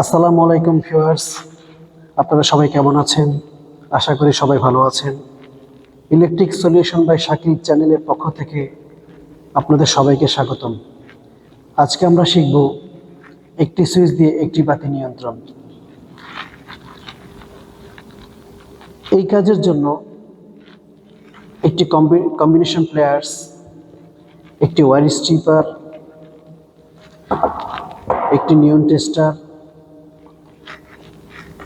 আসসালামু আলাইকুম ভিউয়ার্স। আপনারা সবাই কেমন আছেন? আশা করি সবাই ভালো আছেন। ইলেকট্রিক সলিউশন বাই শাকিল চ্যানেলের পক্ষ থেকে আপনাদের সবাইকে স্বাগতম। আজকে আমরা শিখব একটি সুইচ দিয়ে একটি বাতি নিয়ন্ত্রণ। এই কাজের জন্য একটি কম্বিনেশন প্লেয়ার্স একটি ওয়ার স্ট্রিপার একটি নিয়ন টেস্টার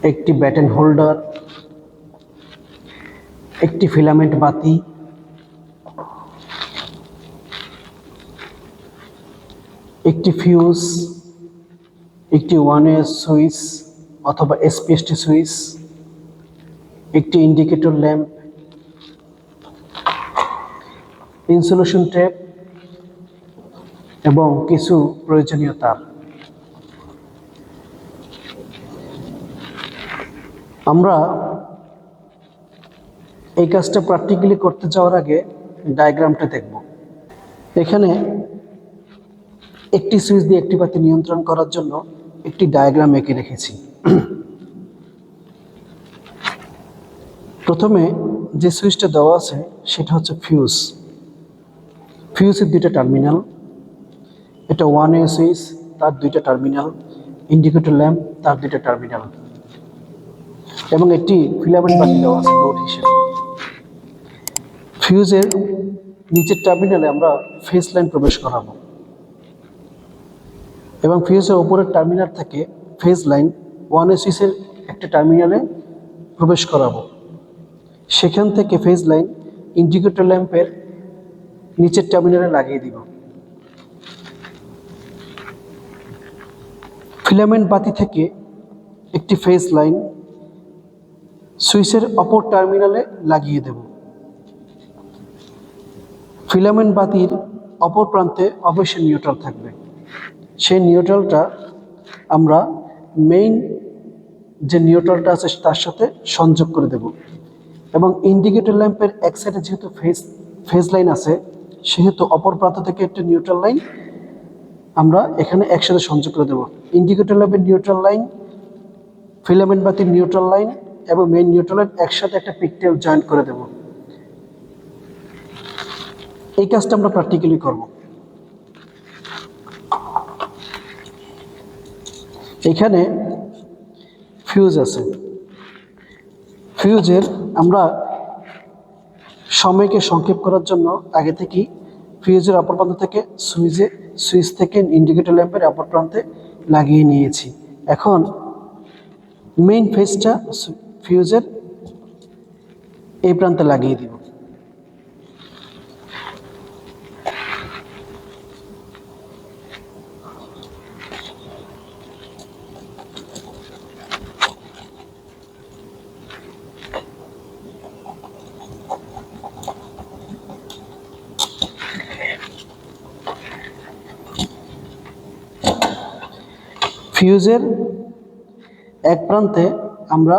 একটি ব্যাটেন হোল্ডার একটি ফিলামেন্ট বাতি, একটি ফিউজ একটি ওয়ান ওয়ে সুইচ অথবা এসপিএসটি সুইচ একটি ইন্ডিকেটর ল্যাম্প ইনসুলেশন টেপ এবং কিছু প্রয়োজনীয় তার। আমরা এই কাজটা প্র্যাকটিক্যালি করতে যাওয়ার আগে ডায়াগ্রামটা দেখব। এখানে একটি সুইচ দিয়ে একটি বাতি নিয়ন্ত্রণ করার জন্য একটি ডায়াগ্রাম এঁকে রেখেছি। প্রথমে যে সুইচটা দেওয়া আছে সেটা হচ্ছে ফিউজ ফিউজের দুইটা টার্মিনাল এটা ওয়ান এ সুইচ তার দুইটা টার্মিনাল ইন্ডিকেটর ল্যাম্প তার দুইটা টার্মিনাল এবং একটি ফিলামেন্ট বাতি দেওয়া আছে লোড হিসেবে। ফিউজের নিচের টার্মিনালে আমরা ফেস লাইন প্রবেশ করাবো। এবং ফিউজের ওপরের টার্মিনাল থেকে ফেজ লাইন ওয়ান এসিসের একটা টার্মিনালে প্রবেশ করাবো। সেখান থেকে ফেজ লাইন ইন্ডিকেটর ল্যাম্পের নিচের টার্মিনালে লাগিয়ে দিব। ফিলামেন্ট বাতি থেকে একটি ফেজ লাইন সুইচের অপর টার্মিনালে লাগিয়ে দেব। ফিলামেন্ট বাতির অপর প্রান্তে অবশ্যই নিউট্রাল থাকবে। সেই নিউট্রালটা আমরা মেইন যে নিউট্রালটা আছে তার সাথে সংযোগ করে দেব। এবং ইন্ডিকেটর ল্যাম্পের এক সাইডে যেহেতু ফেজ ফেজ লাইন আছে, সেহেতু অপর প্রান্ত থেকে একটা নিউট্রাল লাইন আমরা এখানে একসাথে সংযোগ করে দেব। ইন্ডিকেটর ল্যাম্পের নিউট্রাল লাইন ফিলামেন্ট বাতির নিউট্রাল লাইন এবং মেইন নিউট্রাল একসাথে একটা পিকটেল জয়েন করে দেব। এই কাজটা আমরা প্র্যাকটিক্যালি করব। এখানে ফিউজ আছে। ফিউজের আমরা সময়কে সংক্ষেপ করার জন্য আগে থেকেই ফিউজের অপর প্রান্ত থেকে সুইচে সুইচ থেকে ইন্ডিকেটর ল্যাম্পের অপর প্রান্তে লাগিয়ে নিয়েছি। এখন মেইন ফেসটা ফিউজের এই প্রান্তে লাগিয়ে দিব ফিউজের এক প্রান্তে আমরা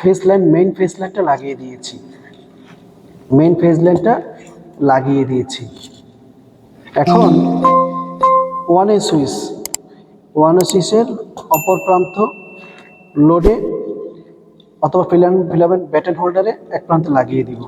ফেস লাইন মেইন ফেস লাইনটা লাগিয়ে দিয়েছি। মেইন ফেস লাইনটা লাগিয়ে দিয়েছি। এখন one way switch one way সুইচের অপর প্রান্ত লোডে অথবা ফিলামেন্ট ব্যাটেন হোল্ডারে এক প্রান্তে লাগিয়ে দিব।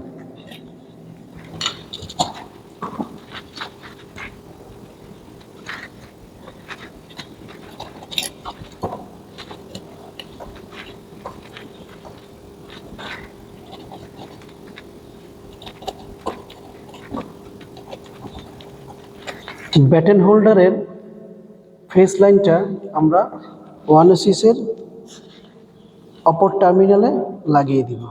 ব্যাটেন হোল্ডারের ফেস লাইনটা আমরা ওয়ান এসিসের অপর টার্মিনালে লাগিয়ে দিব।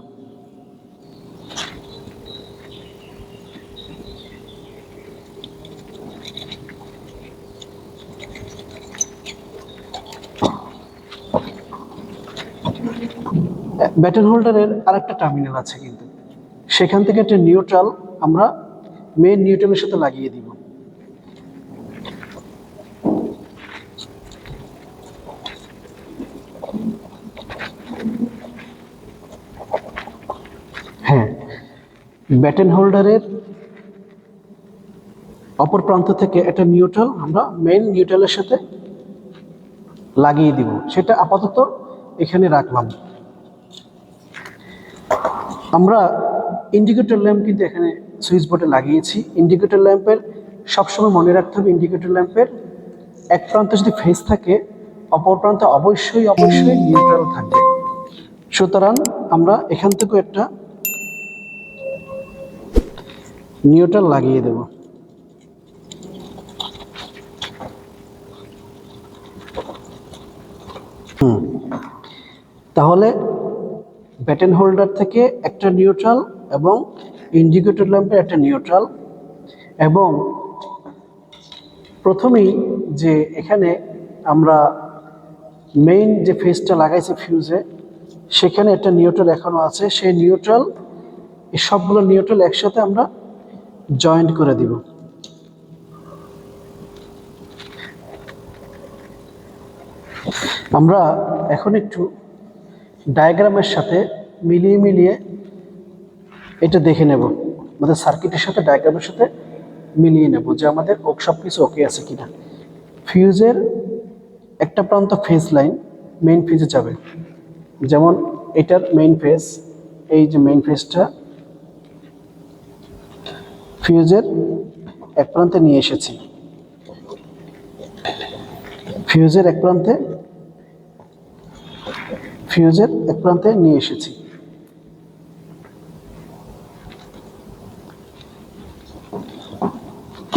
ব্যাটেন হোল্ডারের আরেকটা টার্মিনাল আছে কিন্তু। সেখান থেকে একটা নিউট্রাল আমরা মেন নিউট্রালের সাথে লাগিয়ে দিব হ্যাঁ ব্যাটেন হোল্ডারের অপর প্রান্ত থেকে একটা নিউট্রাল আমরা মেইন নিউট্রালের সাথে লাগিয়ে দিব। সেটা আপাতত এখানে রাখলাম। আমরা ইন্ডিকেটর ল্যাম্প কিন্তু এখানে সুইচ বোর্ডে লাগিয়েছি। ইন্ডিকেটর ল্যাম্পের সবসময় মনে রাখতে হবে ইন্ডিকেটর ল্যাম্পের এক প্রান্তে যদি ফেস থাকে, অপর প্রান্তে অবশ্যই অবশ্যই নিউট্রাল থাকবে। সুতরাং আমরা এখান থেকে একটা নিউট্রাল লাগিয়ে দেব। হুম। তাহলে ব্যাটেন হোল্ডার থেকে একটা নিউট্রাল এবং ইন্ডিকেটর ল্যাম্পে একটা নিউট্রাল এবং প্রথমেই যে এখানে আমরা মেইন যে ফেসটা লাগাইছি ফিউজে সেখানে একটা নিউট্রাল এখনও আছে। সেই নিউট্রাল এই সবগুলো নিউট্রাল একসাথে আমরা জয়েন্ট করে দিব। আমরা এখন একটু ডায়াগ্রামের সাথে মিলিয়ে মিলিয়ে এটা দেখে নেব। আমাদের সার্কিটের সাথে ডায়াগ্রামের সাথে মিলিয়ে নেব যে আমাদের সব কিছু ওকে আছে কিনা। ফিউজের একটা প্রান্ত ফেজ লাইন মেইন ফেজে যাবে। যেমন এটার মেইন ফেজ এই যে মেইন ফেজটা ফিউজের এক প্রান্তে নিয়ে এসেছি। ফিউজের এক প্রান্তে, ফিউজের এক প্রান্তে নিয়ে এসেছি।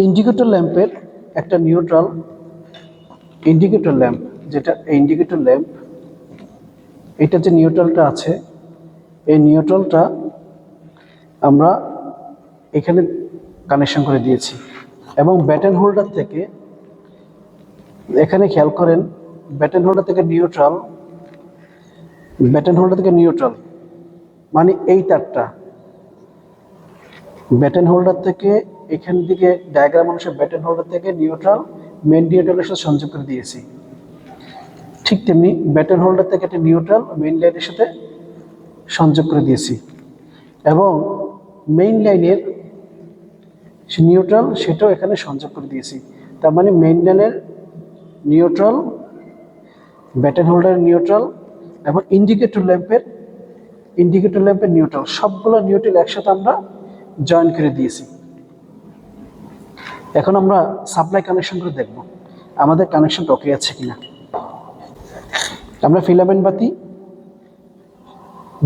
ইন্ডিকেটর ল্যাম্পের একটা নিউট্রাল ইন্ডিকেটর ল্যাম্প, যেটা ইন্ডিকেটর ল্যাম্প, এটা যে নিউট্রালটা আছে, এই নিউট্রালটা আমরা এখানে কানেকশন করে দিয়েছি। এবং ব্যাটেন হোল্ডার থেকে এখানে খেয়াল করেন ব্যাটেন হোল্ডার থেকে নিউট্রাল ব্যাটেন হোল্ডার থেকে নিউট্রাল মানে এই তারটা। ব্যাটেন হোল্ডার থেকে এখান থেকে ডায়াগ্রাম অনুসারে ব্যাটেন হোল্ডার থেকে নিউট্রাল মেন নিউট্রালের সাথে সংযোগ করে দিয়েছি। ঠিক তেমনি ব্যাটেন হোল্ডার থেকে একটা নিউট্রাল মেইন লাইনের সাথে সংযোগ করে দিয়েছি। এবং মেইন লাইনের নিউট্রাল সেটাও এখানে সংযোগ করে দিয়েছি। তার মানে মেইন লাইনের নিউট্রাল ব্যাটেন হোল্ডারের নিউট্রাল এবং ইন্ডিকেটর ল্যাম্পের ইন্ডিকেটর ল্যাম্পের নিউট্রাল সবগুলো নিউট্রাল একসাথে আমরা জয়েন করে দিয়েছি। এখন আমরা সাপ্লাই কানেকশন করে দেখব, আমাদের কানেকশন ওকে আছে কিনা। আমরা ফিলামেন্ট বাতি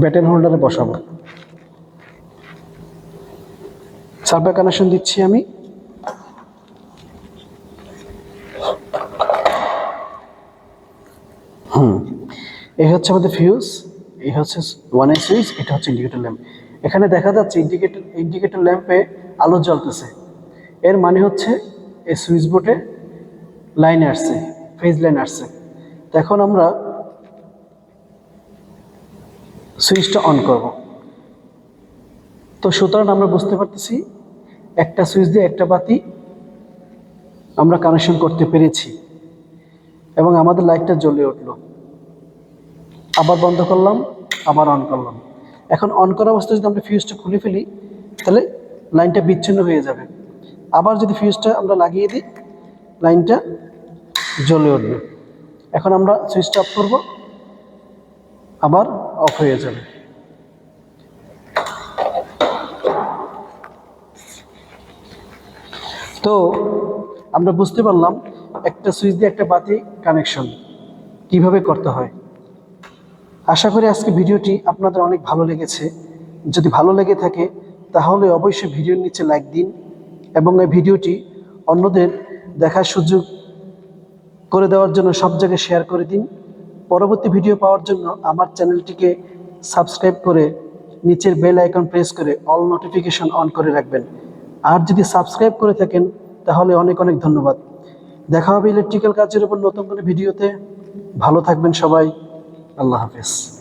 ব্যাটেন হোল্ডারে বসাবো। সাপ্লাই কানেকশন দিচ্ছি আমি। হুম, এই হচ্ছে আমাদের ফিউজ এই হচ্ছে ওয়ানের সুইচ এটা হচ্ছে ইন্ডিকেটর ল্যাম্প এখানে দেখা যাচ্ছে ইন্ডিকেটর ইন্ডিকেটর ল্যাম্পে আলো জ্বলতেছে। এর মানে হচ্ছে এই সুইচ বোর্ডে লাইন আসছে ফেজ লাইন আসছে। এখন আমরা সুইচটা অন করব। তো সুতরাং আমরা বুঝতে পারতেছি একটা সুইচ দিয়ে একটা বাতি আমরা কানেকশন করতে পেরেছি এবং আমাদের লাইটটা জ্বলে উঠল। আবার বন্ধ করলাম, আবার অন করলাম। এখন অন করা অবস্থায় যদি আমরা ফিউজটা খুলে ফেলি, তাহলে লাইনটা বিচ্ছিন্ন হয়ে যাবে। আবার যদি ফিউজটা আমরা লাগিয়ে দিই লাইনটা জ্বলে উঠবে। এখন আমরা সুইচটা অফ করব, আবার অফ হয়ে যাবে। তো আমরা বুঝতে পারলাম একটা সুইচ দিয়ে একটা বাতি কানেকশন কীভাবে করতে হয়। আশা করি আজকে ভিডিওটি আপনাদের অনেক ভালো লেগেছে। যদি ভালো লেগে থাকে, তাহলে অবশ্যই ভিডিওর নিচে লাইক দিন এবং এই ভিডিওটি অন্যদের দেখার সুযোগ করে দেওয়ার জন্য সব জায়গায় শেয়ার করে দিন। পরবর্তী ভিডিও পাওয়ার জন্য আমার চ্যানেলটিকে সাবস্ক্রাইব করে নিচের বেল আইকন প্রেস করে অল নোটিফিকেশন অন করে রাখবেন। আর যদি সাবস্ক্রাইব করে থাকেন, তাহলে অনেক অনেক ধন্যবাদ। দেখা হবে ইলেকট্রিক্যাল কাজের উপর নতুন কোনো ভিডিওতে। ভালো থাকবেন সবাই। আল্লাহ হাফেজ।